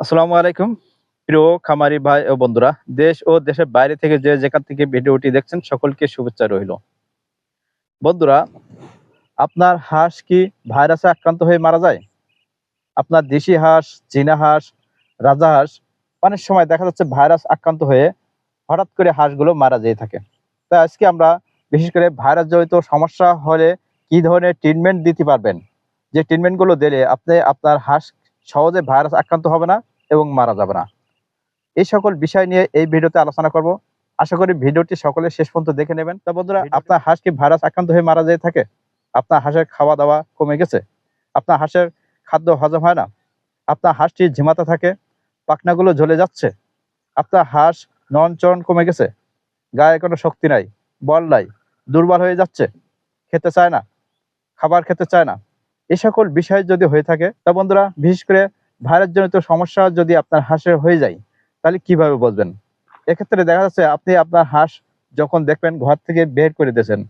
আসসালামু আলাইকুম। প্রিয় খামারি ভাই ও বন্ধুরা, দেশ ও দেশের বাইরে থেকে যে যেখান থেকে ভিডিওটি দেখছেন, সকলকে শুভেচ্ছা রইল। বন্ধুরা, আপনার হাঁস কি ভাইরাসে আক্রান্ত হয়ে মারা যায়? আপনার দেশি হাঁস, চীনা হাঁস, রাজা হাঁস, অনেক সময় দেখা যাচ্ছে ভাইরাস আক্রান্ত হয়ে হঠাৎ করে হাঁসগুলো মারা যেয়ে থাকে। তাই আজকে আমরা বিশেষ করে ভাইরাস জড়িত সমস্যা হলে কি ধরনের ট্রিটমেন্ট দিতে পারবেন? যে ট্রিটমেন্টগুলো দিলে আপনি আপনার হাঁস সহজে ভাইরাস আক্রান্ত হবে না এবং মারা যাবে না। এই সকল বিষয় নিয়ে এই ভিডিওতে আলোচনা করব। আশা করি ভিডিওটি সকলে শেষ পর্যন্ত দেখে নেবেন। তা বন্ধুরা আপনার হাঁস কি ভাইরাস আক্রান্ত হয়ে মারা যেয়ে থাকে? আপনার হাঁসের খাওয়া দাওয়া কমে গেছে? আপনার হাঁসের খাদ্য হজম হয় না? আপনার হাঁসটি ঝিমাতে থাকে? পাখনাগুলো ঝলে যাচ্ছে? আপনার হাঁস ননচরণ কমে গেছে? গায়ে কোনো শক্তি নাই বল নাই দুর্বল হয়ে যাচ্ছে? খেতে চায় না? খাবার খেতে চায় না? এই সকল বিষয় যদি হয়ে থাকে তা বন্ধুরা বিশেষ করে ভাইরাস জনিত সমস্যা যদি আপনার হাঁসের হয়ে যায়, তাহলে কীভাবে বলবেন? এক্ষেত্রে দেখা যাচ্ছে আপনি আপনার হাঁস যখন দেখবেন ঘর থেকে বের করে দিয়েছেন,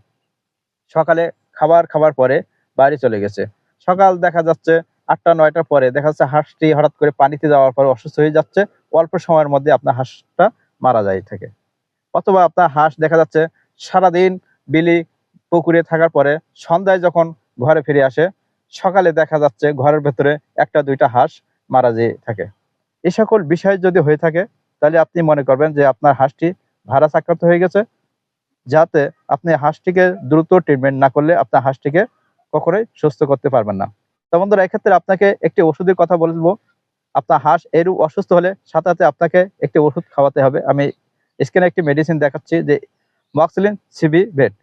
সকালে খাবার খাবার পরে বাইরে চলে গেছে। সকাল দেখা যাচ্ছে আটটা, নয়টার পরে দেখা যাচ্ছে হাঁসটি হঠাৎ করে পানিতে যাওয়ার পরে অসুস্থ হয়ে যাচ্ছে, অল্প সময়ের মধ্যে আপনার হাঁসটা মারা যায় থাকে। অথবা আপনার হাঁস দেখা যাচ্ছে সারাদিন বিলি পুকুরে থাকার পরে সন্ধ্যায় যখন ঘরে ফিরে আসে, সকালে দেখা যাচ্ছে ঘরের ভেতরে একটা দুইটা হাঁস মারা যেয়ে থাকে। এই সকল বিষয় যদি হয়ে থাকে, তাহলে আপনি মনে করবেন যে আপনার হাঁসটি ভাইরাস আক্রান্ত হয়ে গেছে, যাতে আপনি হাঁসটিকে দ্রুত ট্রিটমেন্ট না করলে আপনার হাঁসটিকে কখনোই সুস্থ করতে পারবেন না। তো বন্ধুরা, এক্ষেত্রে আপনাকে একটি ওষুধের কথা বলব আপনার হাঁস এরূপ অসুস্থ হলে সাথে সাথে আপনাকে একটি ওষুধ খাওয়াতে হবে। আমি স্ক্রিনে একটি মেডিসিন দেখাচ্ছি, যে মক্সিলিন সিবি বেড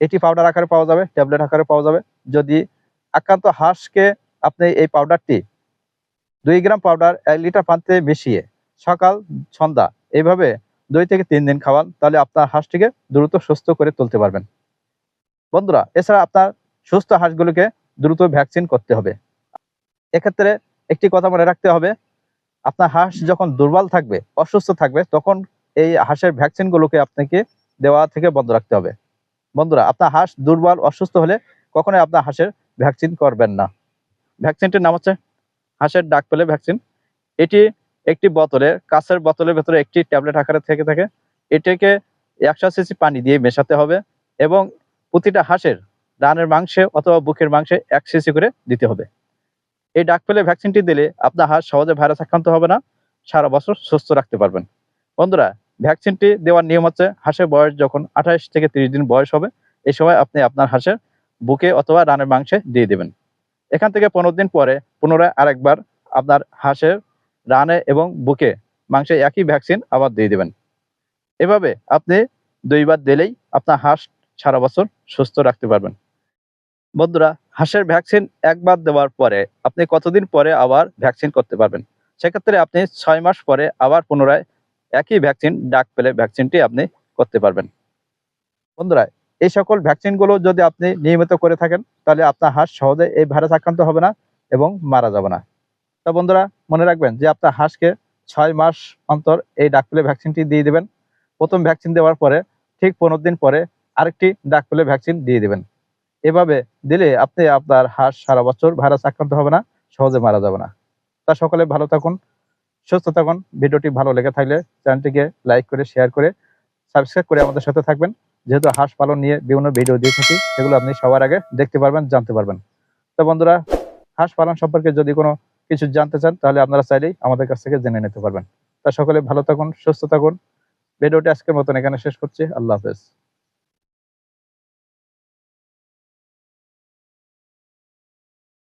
এটি পাউডার আকারে পাওয়া যাবে ট্যাবলেট আকারে পাওয়া যাবে। যদি আক্রান্ত হাঁসকে আপনি এই পাউডারটি দুই গ্রাম পাউডার এক লিটার পানিতে মিশিয়ে সকাল, সন্ধ্যা এইভাবে দুই থেকে তিন দিন খাওয়ান, তাহলে আপনার হাঁসটিকে দ্রুত সুস্থ করে তুলতে পারবেন। বন্ধুরা, এছাড়া আপনার সুস্থ হাঁসগুলোকে দ্রুত ভ্যাকসিন করতে হবে। এক্ষেত্রে একটি কথা মনে রাখতে হবে, আপনার হাঁস যখন দুর্বল থাকবে, অসুস্থ থাকবে, তখন এই হাঁসের ভ্যাকসিনগুলোকে আপনাকে দেওয়া থেকে বন্ধ রাখতে হবে। বন্ধুরা, আপনার হাঁস দুর্বল, অসুস্থ হলে কখনোই আপনার হাঁসের ভ্যাকসিন করবেন না। ভ্যাকসিনটির নাম হচ্ছে হাঁসের ডাক পেলে ভ্যাকসিন এটি একটি বোতলে, কাঁচের বোতলের ভেতরে একটি ট্যাবলেট আকারে থেকে থাকে। এটাকে একশো সিসি পানি দিয়ে মেশাতে হবে এবং প্রতিটা হাঁসের রানের মাংসে অথবা বুকের মাংসে এক সিসি করে দিতে হবে। এই ডাক পেলে ভ্যাকসিনটি দিলে আপনার হাঁস সহজে ভাইরাস আক্রান্ত হবে না, সারা বছর সুস্থ রাখতে পারবেন। বন্ধুরা ভ্যাকসিনটি দেওয়ার নিয়ম হচ্ছে হাঁসের বয়স যখন আঠাশ থেকে তিরিশ দিন বয়স হবে, এই সময় আপনি আপনার হাঁসের বুকে অথবা রানের মাংসে দিয়ে দেবেন। এখান থেকে পনেরো দিন পরে পুনরায় আরেকবার আপনার হাঁসের রানে এবং বুকে মাংসে একই ভ্যাকসিন আবার দিয়ে দেবেন। এভাবে আপনি দুইবার দিলেই আপনার হাঁস সারা বছর সুস্থ রাখতে পারবেন। বন্ধুরা, হাঁসের ভ্যাকসিন একবার দেওয়ার পরে আপনি কতদিন পরে আবার ভ্যাকসিন করতে পারবেন? সেক্ষেত্রে আপনি ছয় মাস পরে আবার পুনরায় একই ভ্যাকসিন ডাক পেলে ভ্যাকসিনটি আপনি করতে পারবেন। বন্ধুরা এই সকল ভ্যাকসিনগুলো যদি আপনি নিয়মিত করে থাকেন, তাহলে আপনার হাঁস সহজে এই ভাইরাস আক্রান্ত হবে না এবং মারা যাবে না। তা বন্ধুরা, মনে রাখবেন যে আপনার হাঁসকে ছয় মাস অন্তর এই ডাকপেলে ভ্যাকসিনটি দিয়ে দেবেন। প্রথম ভ্যাকসিন দেওয়ার পরে ঠিক পনেরো দিন পরে আরেকটি ডাকপেলে ভ্যাকসিন দিয়ে দেবেন। এভাবে দিলে আপনি আপনার হাঁস সারা বছর ভাইরাস আক্রান্ত হবে না, সহজে মারা যাবে না। তা সকলে ভালো থাকুন, সুস্থ থাকুন। ভিডিওটি ভালো লেগে থাকলে চ্যানেলটিকে লাইক করে, শেয়ার করে, সাবস্ক্রাইব করে আমাদের সাথে থাকবেন। যেহেতু হাঁস পালন নিয়ে বিভিন্ন ভিডিও দিয়ে থাকি, সেগুলো আপনি সবার আগে দেখতে পারবেন, জানতে পারবেন। তো বন্ধুরা, হাঁস পালন সম্পর্কে যদি কোনো কিছু জানতে চান, তাহলে আপনারা চাইলেই আমাদের কাছ থেকে জেনে নিতে পারবেন। তা সকলে ভালো থাকুন, সুস্থ থাকুন। ভিডিওটি আজকের মতন এখানে শেষ করছি। আল্লাহ হাফেজ।